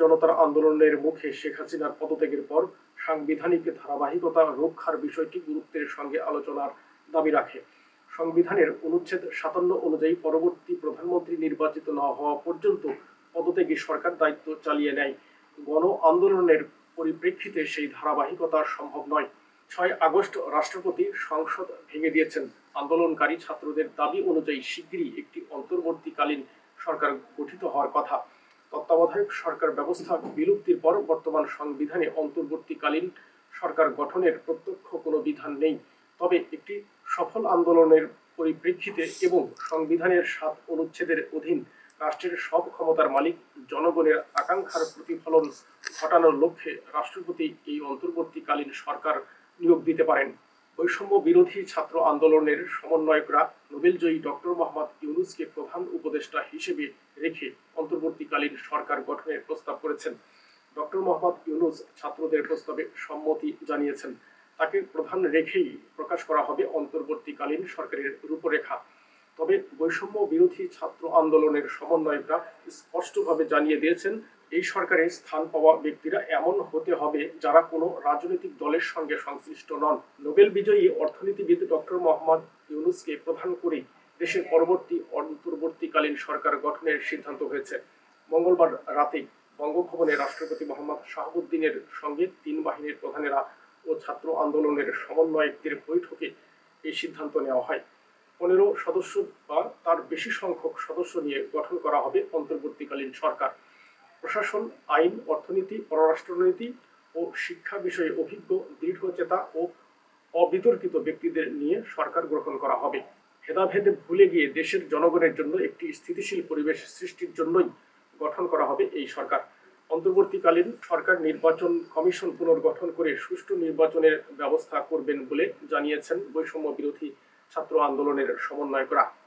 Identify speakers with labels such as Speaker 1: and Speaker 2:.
Speaker 1: জনতার আন্দোলনের মুখে শেখ হাসিনার পদত্যাগের পর সাংবিধানিক ধারাবাহিকতা রক্ষার বিষয়টি গুরুত্বের সঙ্গে আলোচনার দাবি রাখে। সংবিধানের অনুচ্ছেদ সাতান্ন অনুযায়ী পরবর্তী প্রধানমন্ত্রী নির্বাচিত না হওয়া পর্যন্ত পদত্যাগী সরকার দায়িত্ব চালিয়ে নেয়। গণ আন্দোলনের পরিপ্রেক্ষিতে সেই ধারাবাহিকতা সম্ভব নয়। ছয় আগস্ট রাষ্ট্রপতি সংসদ ভেঙে দিয়েছেন। আন্দোলনকারী ছাত্রদের দাবি অনুযায়ী শিগগিরই একটি অন্তর্বর্তীকালীন সরকার গঠিত হওয়ার কথা। তত্ত্বাবধায়ক সরকার ব্যবস্থা বিলুপ্তির পর বর্তমান সংবিধানে অন্তর্বর্তীকালীন সরকার গঠনের প্রত্যক্ষ কোনো বিধান নেই। তবে একটি সফল আন্দোলনের পরিপ্রেক্ষিতে এবং সংবিধানের সাত অনুচ্ছেদের অধীন রাষ্ট্রের সব ক্ষমতার মালিক, জনগণের আকাঙ্ক্ষার প্রতিফলন ঘটানোর লক্ষ্যে রাষ্ট্রপতি এই অন্তর্বর্তীকালীন সরকার নিয়োগ দিতে পারেন। বৈষম্য বিরোধী ছাত্র আন্দোলনের সমন্বয়করা নোবেলজয়ী ডক্টর মোহাম্মদ ইউনুসকে প্রধান উপদেষ্টা হিসেবে রেখে অন্তর্বর্তীকালীন সরকার গঠনের প্রস্তাব করেছেন। ডক্টর মোহাম্মদ ইউনুস ছাত্রদের প্রস্তাবে সম্মতি জানিয়েছেন। তাকে প্রধান রেখেই প্রকাশ করা হবে অন্তর্বর্তীকালীন সরকারের রূপরেখা। তবে বৈষম্য বিরোধী ছাত্র আন্দোলনের সমন্বয়করা স্পষ্টভাবে জানিয়ে দিয়েছেন এই সরকারে স্থান পাওয়া ব্যক্তিরা এমন হতে হবে যারা কোনো রাজনৈতিক দলের সঙ্গে সংশ্লিষ্ট নন। নোবেল বিজয়ী অর্থনীতিবিদ ডক্টর মোহাম্মদ ইউনুসকে প্রধান করেই দেশের পরবর্তী অন্তর্বর্তীকালীন সরকার গঠনের সিদ্ধান্ত হয়েছে। মঙ্গলবার রাতে বঙ্গভবনে রাষ্ট্রপতি মোহাম্মদ শাহাবুদ্দিনের সঙ্গে তিন বাহিনীর প্রধানেরা ও ছাত্র আন্দোলনের সমন্বয়কদের বৈঠকে এই সিদ্ধান্ত নেওয়া হয়। পনেরো সদস্য বা তার বেশি সংখ্যক সদস্য নিয়ে গঠন করা হবে অন্তর্বর্তীকালীন সরকার। প্রশাসন, আইন, অর্থনীতি, পররাষ্ট্রনীতি ও শিক্ষা বিষয়ে অভিজ্ঞ, দৃঢ়চেতা ও অবিতর্কিত ব্যক্তিদের নিয়ে সরকার গ্রহণ করা হবে। ভেদাভেদে ভুলে গিয়ে দেশের জনগণের জন্য একটি স্থিতিশীল পরিবেশ সৃষ্টির জন্যই গঠন করা হবে এই সরকার। অন্তর্বর্তীকালীন সরকার নির্বাচন কমিশন পুনর্গঠন করে সুষ্ঠু নির্বাচনের ব্যবস্থা করবেন বলে জানিয়েছেন বৈষম্য বিরোধী ছাত্র আন্দোলনের সমন্বয়করা।